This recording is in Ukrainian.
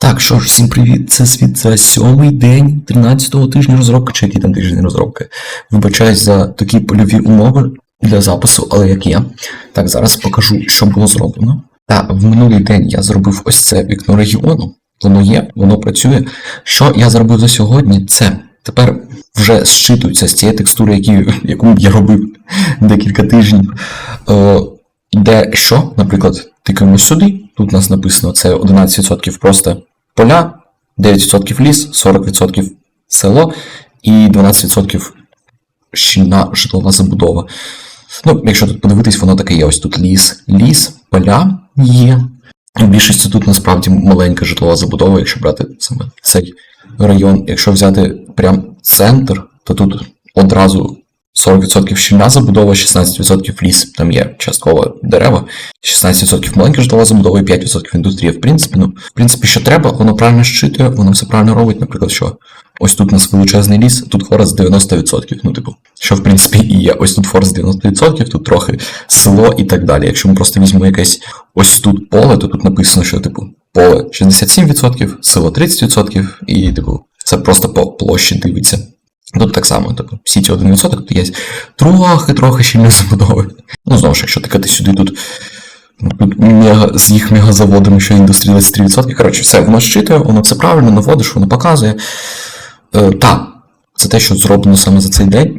Так, що ж, всім привіт, це світ за сьомий день 13-го тижня розробки, чи який там тиждень розробки. Вибачаюсь за такі польові умови для запису, але як є. Так, зараз покажу, що було зроблено. Так, в минулий день я зробив ось це вікно регіону. Воно є, воно працює. Що я зробив за сьогодні? Це тепер вже зчитується з цієї текстури, які, яку я робив декілька тижнів. Е, де що, наприклад, тикаємо сюди, тут у нас написано це 11% просто поля, 9% ліс, 40% село і 12% щільна житлова забудова. Ну, якщо тут подивитись, воно таке є. Ось тут ліс, ліс, поля є. В більшості тут насправді маленька житлова забудова, якщо брати саме цей район. Якщо взяти прям центр, то тут одразу 40% щільна забудова, 16% ліс. Там є частково дерева, 16% маленька житлова забудова і 5% індустрія. В принципі, ну, в принципі, що треба, воно правильно щитує, воно все правильно робить. Наприклад, що ось тут у нас величезний ліс, тут форест 90%. Ну, типу, що в принципі і є. Ось тут форест 90%, тут трохи село і так далі. Якщо ми просто візьмемо якесь ось тут поле, то тут написано, що типу поле 67%, село 30%, і типу, це просто по площі дивиться. Тут так само, тобто всі ці 1%, тут є трохи-трохи щільні забудови. Ну, знову ж, якщо тикати сюди, тут, ну, тут мега, з їх мегазаводами, що індустрія 23%. Коротше, все, воно щитує, воно все правильно наводиш, воно показує. Е, та, це те, що зроблено саме за цей день.